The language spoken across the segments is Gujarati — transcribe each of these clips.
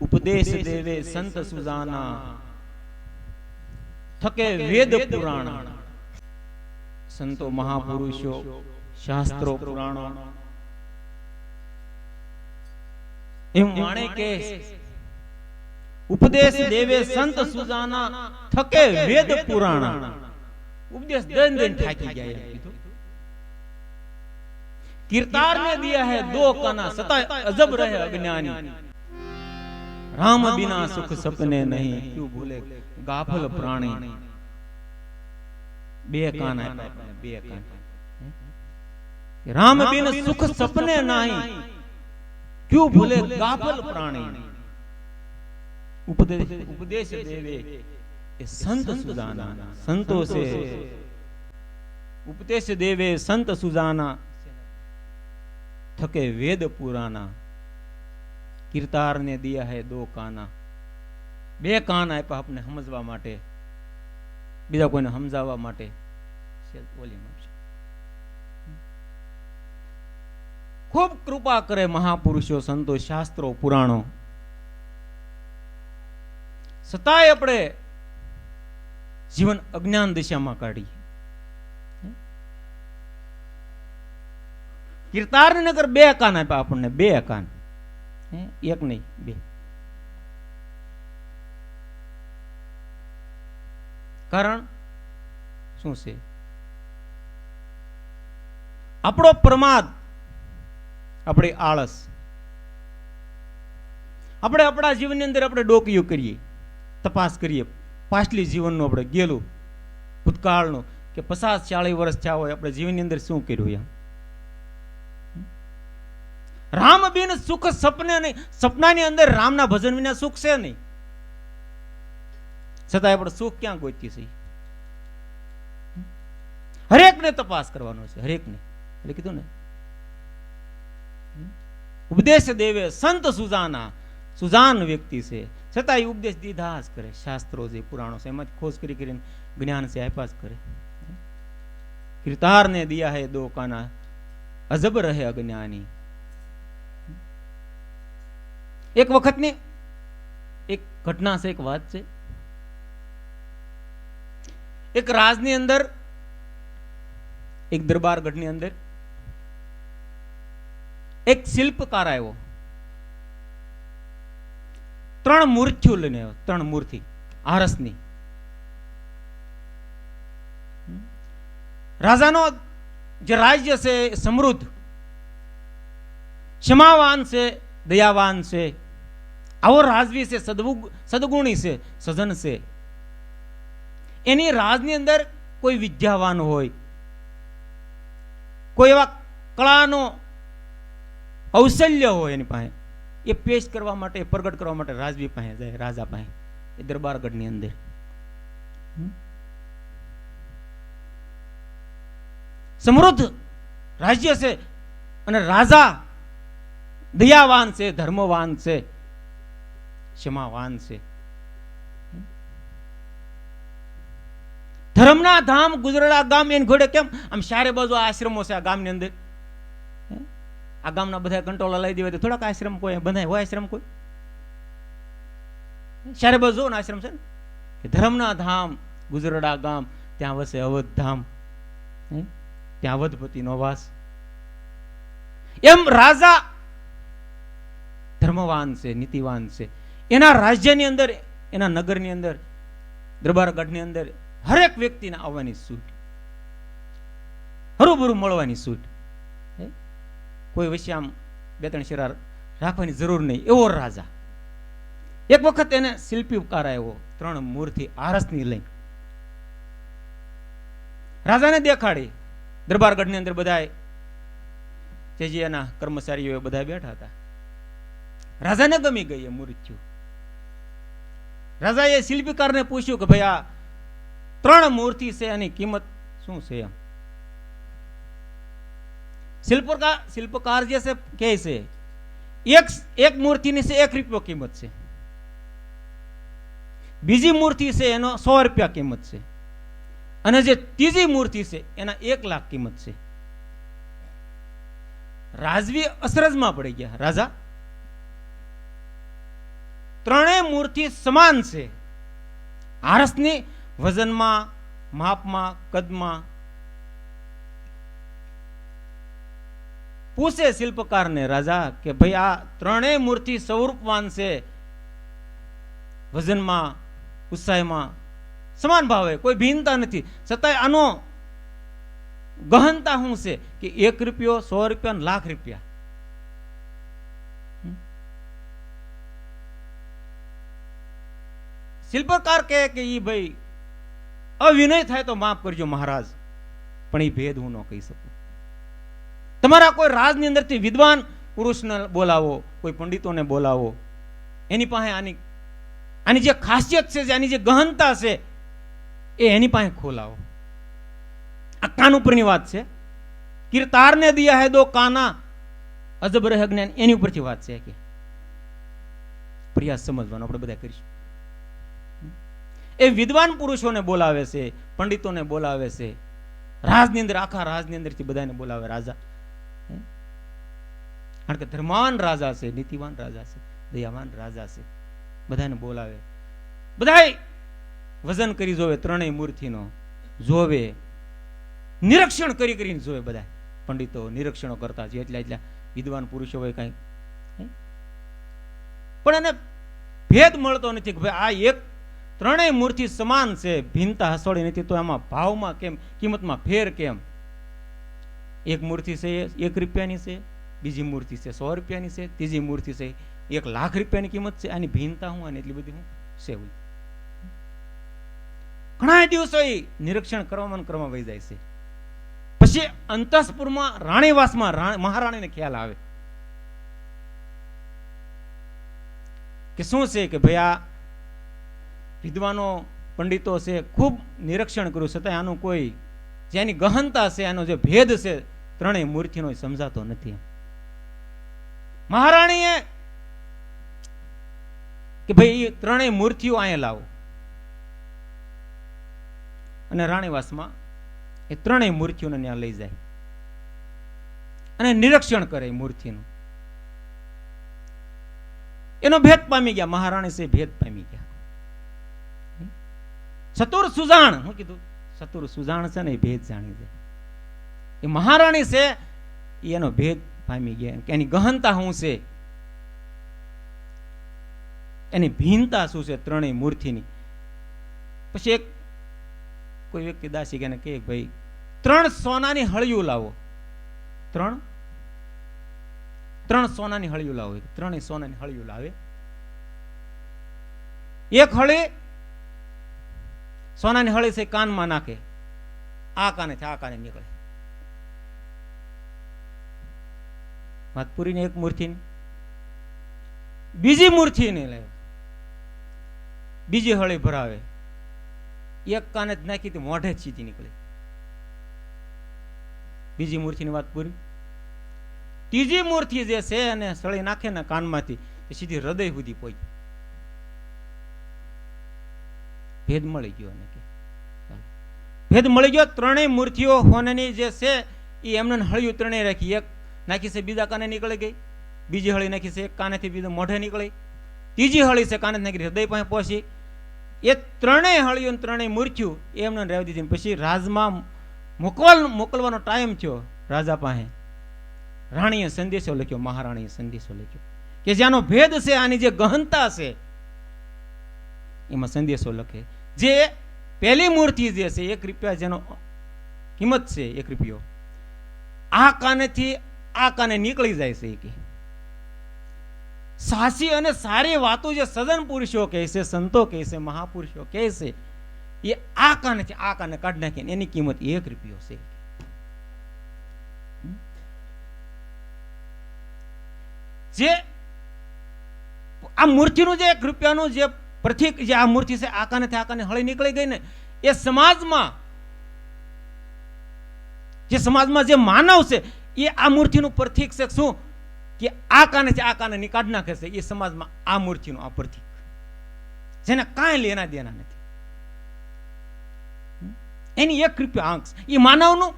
ઉપદેશ દેવે સંત સુજાના થકે વેદ પુરાણ સંતો મહાપુરુષો શાસ્ત્રો પુરાણો એમ વાણે કે ઉપદેશ દેવે સંત સુજાના થકે વેદ પુરાણ ઉપદેશ દન દન થાકી ગયા એમ કીધું किरतार ने दिया है दो काना सता अजब रहे अज्ञानी રામ બિના સુખ સપને નહીં. ક્યું ભૂલે? ગાફલ પ્રાણી. બે કાન. બે કાન. રામ બિન સુખ સપને નહીં. ક્યું ભૂલે? ગાફલ પ્રાણી. ઉપદેશ ઉપદેશ દેવે. એ સંત સુજાના. સંતો ઉપદેશ દેવે સંત સુજાના. થકે વેદ પુરાના. કીર્તાર ને દિયા હે દો કાના. બે કાન આપ્યા આપને સમજવા માટે. બીજા કોઈને સમજાવવા માટે. ખૂબ કૃપા કરે મહાપુરુષો, સંતો, શાસ્ત્રો, પુરાણો. છતાંય આપણે જીવન અજ્ઞાન દિશામાં કાઢીએ. કીર્તાર નગર બે કાન આપ્યા આપણને બે કાન? એક નહીં, બે. કારણ શું છે? આપણો પ્રમાદ આપણી આળસ. આપણે આપણા જીવનની અંદર આપણે ડોકિયું કરીએ, તપાસ કરીએ. પાછલી જીવનનું આપણે ગયેલું ભૂતકાળનું, કે પચાસ ચાળીસ વર્ષ થયા હોય, આપણે જીવનની અંદર શું કર્યું એમ? રામ બિન સુખ સપને સપનાની અંદર રામના ભજન વિના સુખ છે નહીં. છતાં આપણે સુખ ક્યાં ગોતી છે હરેકને તપાસ કરવાનો છે, હરેકને. એટલે કીધું ને? ઉપદેશ દેવે સંત સુજાના, સુજાન વ્યક્તિ છે. છતાં એ ઉપદેશ દીધા જ કરે. શાસ્ત્રો જે પુરાણો છે, એમાંથી ખોજ કરી કરીને જ્ઞાન છે, આપ્યા જ કરે. કીર્તાર ને દિયા હે દો કાના અજબ રહે અજ્ઞાની. એક વખતની એક ઘટના છે, એક વાત છે. એક રાજની અંદર, એક દરબારગઢની અંદર, એક શિલ્પકાર આવ્યો. ત્રણ મૂર્તિઓ લઈને આવ્યો, ત્રણ મૂર્તિ, આરસની. રાજાનો જે રાજ્ય છે સમૃદ્ધ. ક્ષમાવાન છે, દયાવાન છે. આવો રાજવી છે, સદગુ, સદગુણી છે સજન છે. એની રાજની અંદર કોઈ વિદ્યાવાન હોય, કોઈ એવા કળાનો કૌશલ્ય હોય એની પાસે, એ પેશ કરવા માટે, પ્રગટ કરવા માટે રાજવી પાસે જાય, રાજા પાસે, એ દરબારગઢની અંદર. સમૃદ્ધ રાજ્ય છે અને રાજા દયાવાન છે, ધર્મવાન છે. ક્ષમાવાન છે. ધર્મના ધામ ગુજરાડા ગામ એને ઘોડે કેમ? આમ ચારે બાજુ આશ્રમો છે આ ગામની અંદર. આ ગામના બધા કંટ્રોલ લઈ દેવાય થોડાક આશ્રમ કોઈ? બંધાય હોય આશ્રમ કોઈ? ચારે બાજુ આશ્રમ છે ને? ધર્મના ધામ ગુજરાડા ગામ, ત્યાં વસે અવધ ધામ? ત્યાં અવધપતિનો વાસ. એમ રાજા ધર્મવાન છે, નીતિવાન છે. એના રાજ્યની અંદર, એના નગરની અંદર દરબારગઢની અંદર હરેક વ્યક્તિને આવવાની છૂટ હરુભરું મળવાની છૂટ કોઈ વિશે આમ બે ત્રણ શેરા રાખવાની જરૂર નહીં. એવો રાજા. એક વખત એને શિલ્પીકાર આવ્યો, ત્રણ મૂર્તિ આરસની લઈ. રાજાને દેખાડી. દરબારગઢની અંદર બધા જે એના કર્મચારીઓ બધા બેઠા હતા. રાજાને ગમી ગઈ એ મૂર્તિઓ. રાજાએ શિલ્પીકારને પૂછ્યું કે ભાઈ આ ત્રણ મૂર્તિ છે એની કિંમત શું છે એમ? શિલ્પકાર શિલ્પકાર જે છે કે છે, એક એક મૂર્તિની છે એક રૂપિયો કિંમત છે. બીજી મૂર્તિ છે એનો સો રૂપિયા કિંમત છે. અને જે ત્રીજી મૂર્તિ છે એના એક લાખ કિંમત છે. રાજવી અસરજમાં પડી ગયા. રાજા ત્રણેય મૂર્તિ સમાન છે. આરસની વજનમાં, માપમાં, કદમાં. પૂછે શિલ્પકારને, રાજા, કે ભાઈ આ ત્રણેય મૂર્તિ સ્વરૂપવાન છે? વજનમાં ઉત્સાહમાં સમાન ભાવે, કોઈ ભિન્નતા નથી. છતાંય આનો ગહનતા શું છે? કે એક રૂપિયો, સો રૂપિયા લાખ રૂપિયા. શિલ્પકાર કહે કે એ ભાઈ, અવિનય થાય તો માફ કરજો મહારાજ, પણ એ ભેદ હું ન કહી શકું. તમારા કોઈ રાજની અંદરથી વિદ્વાન પુરુષને બોલાવો, કોઈ પંડિતોને બોલાવો, એની પાસે આની આની જે ખાસિયત છે આની જે ગહનતા છે, એ એની પાસે ખોલાવો. આ કાન ઉપરની વાત છે. કિરતારને દિયા હે દો કાના, અજબ રહે જ્ઞાન એની ઉપરથી વાત છે કે. પ્રયાસ સમજવાનો, આપણે બધા કરીશું. એ વિદ્વાન પુરુષોને બોલાવે છે, પંડિતોને બોલાવે છે. રાજની અંદર, આખા રાજની અંદરથી બધાને બોલાવે રાજા. કારણ કે ધર્માન રાજા છે, નીતિવાન રાજા છે, દયાવાન રાજા છે. બધાને બોલાવે. બધાય વજન કરી જોવે ત્રણેય મૂર્તિનો. જોવે. નિરીક્ષણ કરી કરીને જોવે બધા પંડિતો નિરીક્ષણો કરતા છે, એટલા એટલા વિદ્વાન પુરુષો હોય કાંઈ. પણ એને ભેદ મળતો નથી કે ભાઈ આ એક ત્રણેય મૂર્તિ સમાન છે, ભિન્નતા હસોડી નથી, તો એમાં ભાવમાં કેમ, કિંમતમાં ફેર કેમ? એક મૂર્તિ છે, એક રૂપિયાની છે, બીજી મૂર્તિ છે, સો રૂપિયાની છે, ત્રીજી મૂર્તિ છે, એક લાખ રૂપિયાની કિંમત છે, આની ભિન્નતા હું અને એટલી બધી હું છે ઘણા દિવસો નિરીક્ષણ કરવામાં કરવામાં વહી જાય છે. પછી અંતસપુરમાં રાણીવાસમાં મહારાણીને ખ્યાલ આવે. કે શું છે કે ભાઈ આ વિદ્વાનો, પંડિતો છે, ખૂબ નિરીક્ષણ કર્યું. છતાં આનું કોઈ જેની ગહનતા છે, આનો જે ભેદ છે, ત્રણેય મૂર્તિનો સમજાતો નથી મહારાણીએ કે ભાઈ ત્રણેય મૂર્તિઓ અહીંયા લાવો. અને રાણીવાસમાં એ ત્રણેય મૂર્તિઓને ત્યાં લઈ જાય. અને નિરીક્ષણ કરે મૂર્તિનું. એનો ભેદ પામી ગયા. મહારાણી છે ભેદ પામી ગયા. ચતુર સુજાણ. શું કીધું ચતુર સુજાણ છે ને એ ભેદ જાણી છે એ મહારાણી છે એનો ભેદ પામી ગયા. કે એની ગહનતા શું છે? એની ભીનતા શું છે ત્રણેય મૂર્તિની? પછી એક કોઈ વ્યક્તિ દાસી કે કહે, ભાઈ, ત્રણ સોનાની હળિયું લાવો. ત્રણ? ત્રણ સોનાની હળિયું લાવો. ત્રણેય સોનાની હળિયું લાવે. એક હળી સોનાની હળી છે કાનમાં નાખે. આ કાને આ કાને નીકળે. વાત પૂરીને એક મૂર્તિની. બીજી મૂર્તિને લે. બીજી હળી ભરાવે. એક કાને જ નાખી તો મોઢે જ સીધી નીકળે. બીજી મૂર્તિની વાત પૂરી. ત્રીજી મૂર્તિ જે છે અને સળી નાખે ને કાનમાંથી સીધી હૃદય સુધી પહોંચી. ભેદ મળી ગયો એને ભેદ મળી ગયો, ત્રણેય મૂર્તિઓ હોનની જે છે, એ એમને હળિયું ત્રણેય રાખી. એક નાખી છે, બીજા કાને નીકળી ગઈ. બીજી હળી નાખી છે, એક કાનેથી બીજો મોઢે નીકળી. ત્રીજી હળી છે કાને નાખી. હૃદય પાસે પહોંચી. એ ત્રણેય હળિયું ત્રણેય મૂર્ખ્યું એમને રહેવા દીધી. પછી રાજમાં મોકલ, મોકલવાનો ટાઈમ થયો રાજા પાસે. રાણીએ સંદેશો લખ્યો, મહારાણીએ સંદેશો લખ્યો કે જેનો ભેદ છે, આની જે ગહનતા છે, એમાં સંદેશો લખે. જે પહેલી મૂર્તિ જે છે, એક રૂપિયા જેનો કિંમત છે, એક રૂપિયો, આ કાનેથી આ કાને નીકળી જાય છે કે સાચી અને સારી વાતો જે સજન પુરુષો કહે છે, સંતો કહે છે, મહાપુરુષો કહે છે, એ આ કાનેથી આ કાને કાઢી નાખીને એની કિંમત એક રૂપિયો છે. જે આ મૂર્તિનું જે એક રૂપિયાનું જે પ્રતિક જે આ મૂર્તિ છે આ કાનેથી આ કાને હળી નીકળી ગઈ ને, એ સમાજમાં, જે સમાજમાં જે માનવ છે, એ આ મૂર્તિનું પ્રતિક છે શું? કે આ કાને છે આ કાને નીકાળ નાખે છે, એ સમાજમાં આ મૂર્તિનું આ પ્રતિક. જેને કાંઈ લેના દેના નથી. એની એક રૂપિયા આંક એ માનવનું,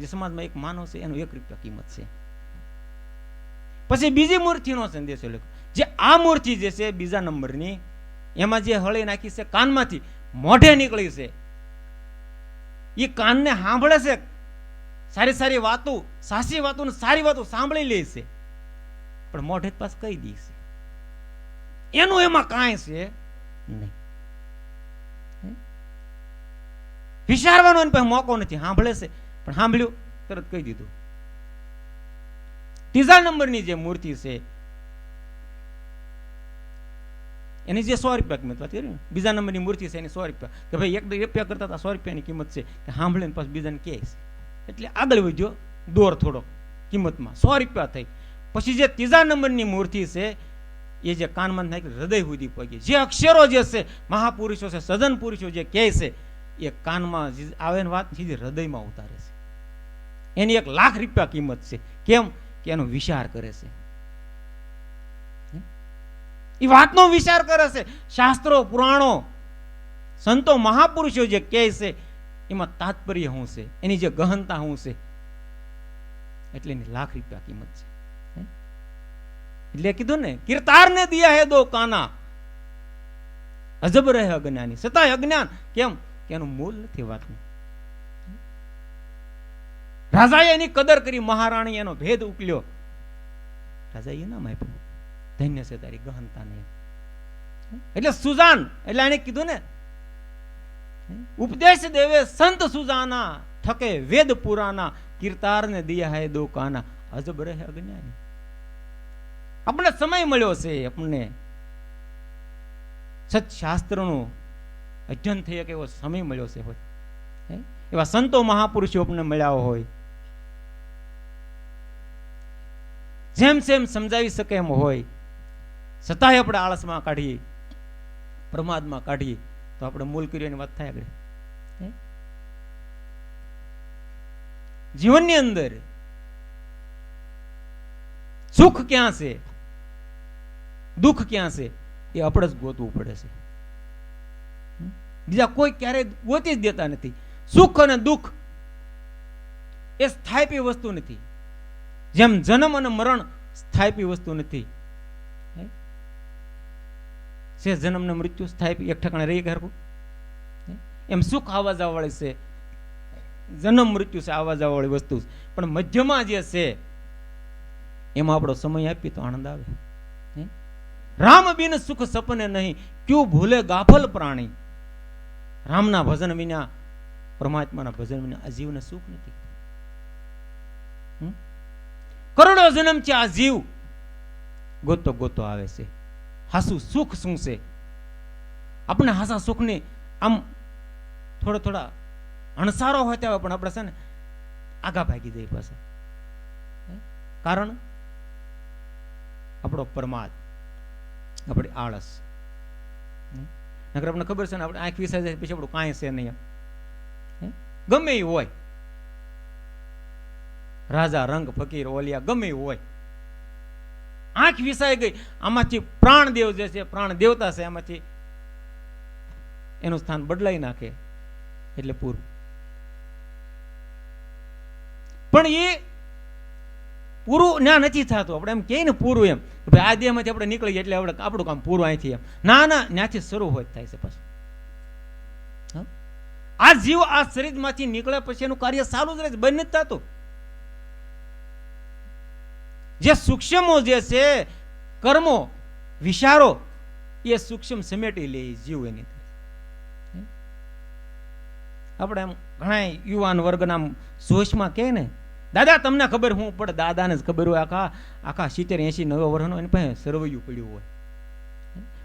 જે સમાજમાં એક માનવ છે, એનું એક રૂપિયા કિંમત છે. પછી બીજી મૂર્તિનો સંદેશો લખ્યો જે આ મૂર્તિ જે છે, બીજા નંબરની એમાં જે હળી નાખી છે કાનમાંથી, મોઢે નીકળી છે. એ કાનને સાંભળે છે. સારી સારી વાતો, સાચી વાતો સારી વાતો સાંભળી લે છે. પણ મોઢે પાસ કહી દે એનું એમાં કાંઈ છે નહીં? વિચારવાનો એને મોકો નથી, સાંભળે છે. પણ સાંભળ્યું, તરત કહી દીધું. ત્રીજા નંબરની જે મૂર્તિ છે એની જે સો રૂપિયા કિંમત વાત કરી બીજા નંબરની મૂર્તિ છે એની સો રૂપિયા. કે ભાઈ એક રૂપિયા કરતા હતા સો રૂપિયાની કિંમત છે, કે સાંભળીને પાછું બીજાને કહે છે. એટલે આગળ વધ્યો દોર થોડો કિંમતમાં. સો રૂપિયા થઈ. પછી જે ત્રીજા નંબરની મૂર્તિ છે, એ જે કાનમાં નાખી હૃદય સુધી પહોંચી. જે અક્ષરો જે છે, મહાપુરુષો છે સજન પુરુષો જે કહે છે, એ કાનમાં આવે ને વાત, સીધી હૃદયમાં ઉતારે છે. એની એક લાખ રૂપિયા કિંમત છે. કેમ? કે એનો વિચાર કરે છે. એ વાતનો વિચાર કરે છે. શાસ્ત્રો, પુરાણો, સંતો, મહાપુરુષો જે કહે છે, એમાં તાત્પર્ય શું છે? એની જે ગહનતા શું છે? એટલે એની લાખ રૂપિયા કિંમત છે. એટલે કીધું ને, કીર્તારને દિયા હે દો કાના. અજબ રહે અજ્ઞાની. છતાંય અજ્ઞાન કેમ? કે એનું મૂળ નથી વાતનું. રાજાએ એની કદર કરી. મહારાણી એનો ભેદ ઉકલ્યો. રાજાએ નામ આપ્યું. ધન્ય છે તારી ગહનતાને એટલે સુજાન, એટલે એને કીધું ને, ઉપદેશ દેવે સંત સુજાના ઠકે વેદ પુરાના કીર્તાર ને દિયા હે દો અજબ રહે અજ્ઞાની. આપણને સમય મળ્યો છે આપણને. સત્શાસ્ત્રનું અધ્યયન થઈ શકે એવો સમય મળ્યો છે હોય. એવા સંતો મહાપુરુષો આપણને મળ્યા હોય. જેમ જેમ સમજાવી શકે એમ હોય. છતાંય આપણે આળસમાં કાઢીએ, પ્રમાદમાં કાઢીએ, તો આપણે મૂલ કર્યોની વાત થાય આગળ. જીવનની અંદર સુખ ક્યાં છે, દુઃખ ક્યાં છે, એ આપણે જ ગોતવું પડે છે. બીજા કોઈ ક્યારેય ગોતી જ દેતા નથી. સુખ અને દુઃખ એ સ્થાયી વસ્તુ નથી. જેમ જન્મ અને મરણ સ્થાયી વસ્તુ નથી? છે, જન્મને મૃત્યુ સ્થાયી એક ઠેકાણે રહી ગયું એમ સુખ આવવા જવા વાળી છે. જન્મ મૃત્યુ છે આવવા જવા વાળી વસ્તુ છે. પણ મધ્યમાં જે છે, એમાં આપણો સમય આપીએ તો આનંદ આવે. રામ બિન સુખ સપને નહીં, ક્યુ ભૂલે ગાફલ પ્રાણી? રામના ભજન વિના, પરમાત્માના ભજન વિના આ જીવને સુખ નથી? કરોડો જન્મ છે આ જીવ. ગોતો ગોતો આવે છે. હાસુ સુખ શું છે આપણે હાસા સુખની આમ થોડા થોડા અણસારો હોય ત્યાં પણ આપણે છે ને આગા ભાગી જઈએ પાસે કારણ આપણો પ્રમાદ આપણી આળસ? નકર આપણને ખબર છે ને આપણે આંખ વિસાઈ જાય પછી આપણું કાંઈ છે નહીં. ગમે એ હોય રાજા, રંગ, ફકીર, ઓલિયા ગમે એ હોય આંખ વિસાઈ ગઈ. આમાંથી પ્રાણદેવ જે છે, પ્રાણ દેવતા છે, આમાંથી એનું સ્થાન બદલાઈ નાખે એટલે પૂરું. પણ એ પૂરું ના નથી થતું. આપણે એમ કહીએ ને પૂરું એમ. ભાઈ આ દેહમાંથી આપણે નીકળીએ એટલે આપણે આપણું કામ પૂરું અહીંથી એમ. ના ના, ત્યાંથી શરૂ હોય થાય છે પાછું. આ જીવ આ શરીરમાંથી નીકળ્યા પછી એનું કાર્ય સારું જ રહે નથી થતું. જે સૂક્ષ્મો જે છે, કર્મો, વિચારો, એ સૂક્ષ્મ સમેટી લે જીવ એની આપણે એમ ઘણા યુવાન વર્ગના જોશમાં કહે ને, દાદા, તમને ખબર હું પડે દાદાને જ ખબર હોય, આખા આખા સિત્તેર એસી નવ વર્ષનો એની પાસે સરવૈયું પડ્યું હોય.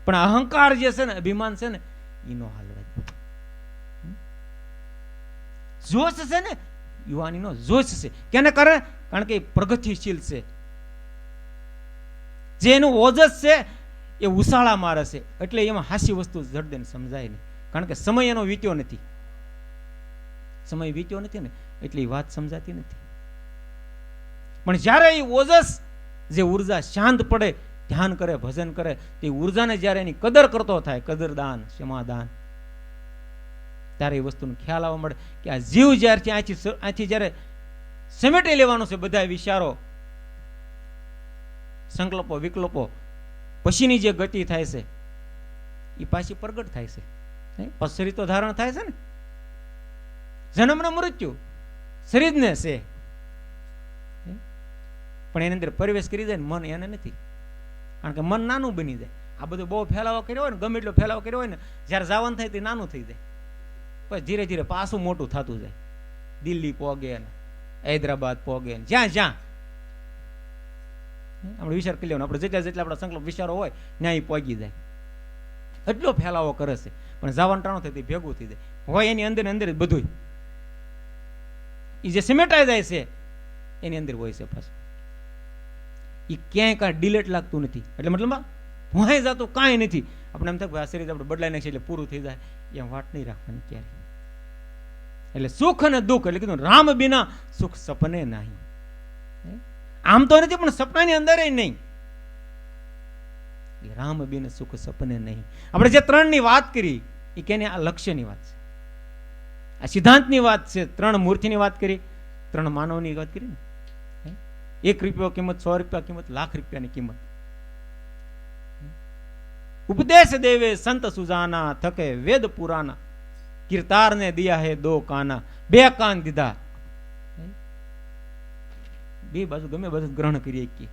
પણ અહંકાર જે છે ને, અભિમાન છે ને, એનો હાલવા. જોશ છે ને, યુવાનીનો જોશ છે. કેને કારણે કારણ કે પ્રગતિશીલ છે. જે એનું ઓજસ છે એ ઉસાળા મારે છે એટલે એમાં હાસી વસ્તુ જડદેને સમજાય નહીં. કારણ કે સમય એનો વીત્યો નથી. સમય વીત્યો નથી ને, એટલે એ વાત સમજાતી નથી. પણ જ્યારે એ ઓજસ જે ઊર્જા શાંત પડે, ધ્યાન કરે, ભજન કરે, તે ઉર્જાને જ્યારે એની કદર કરતો થાય, કદરદાન, ક્ષમાદાન, ત્યારે એ વસ્તુનો ખ્યાલ આવવા મળે કે આ જીવ જ્યારથી અહીંથી અહીંથી જ્યારે સમેટી લેવાનો છે બધા વિચારો સંકલ્પો, વિકલ્પો. પછીની જે ગતિ થાય છે એ પાછી પ્રગટ થાય છે? શરીર તો ધારણ થાય છે ને? જન્મનો મૃત્યુ. શરીરને છે. પણ એની અંદર પ્રવેશ કરી જાય ને મન એને નથી. કારણ કે મન નાનું બની જાય. આ બધું બહુ ફેલાવો કર્યો હોય ને, ગમે એટલો ફેલાવો કર્યો હોય ને, જ્યારે જવાનું થાય તે નાનું થઈ જાય. પછી ધીરે ધીરે પાછું મોટું થતું જાય. દિલ્હી પોગે ને, હૈદરાબાદ પોગે જ્યાં જ્યાં. આપણે વિચાર કરી લેવાનો. આપણે જેટલા જેટલા આપણા સંકલ્પ વિચારો હોય, ન્યાય પહોંચી જાય. એટલો ફેલાવો કરે છે. પણ જાવાનું ટાણું થાય ભેગું થઈ જાય. હોય એની અંદર અંદર બધું એ જે સિમેટાઈ જાય છે, એની અંદર હોય છે પાછું. એ ક્યાંય કાંઈ ડિલેટ લાગતું નથી. એટલે મતલબ ભોંય જતું કાંઈ નથી. આપણે એમ થાય કે આ શરીર આપણે બદલાઈ નાખીએ એટલે પૂરું થઈ જાય. એમ વાત નહીં રાખવાની ક્યારે એટલે સુખ અને દુઃખ, એટલે કીધું રામ બિના સુખ સપને નહીં? આમ તો નથી, પણ સપનાની અંદર નહીં. રામ બિન સુખ સપને નહીં. આપણે જે ત્રણની વાત કરી, એ કેને આ લક્ષ્યની વાત છે. આ સિદ્ધાંતની વાત છે, ત્રણ મૂર્તિની વાત કરી, ત્રણ માનવની વાત કરી ને. એક રૂપિયો કિંમત, સો રૂપિયા કિંમત, લાખ રૂપિયાની કિંમત. ઉપદેશ દેવે સંત સુજાના, થકે વેદ પુરાના. કિરતાર ને દિયા હે દો કાના. બે કાન દીધા? બે બાજુ ગમે બધું ગ્રહણ કરી કે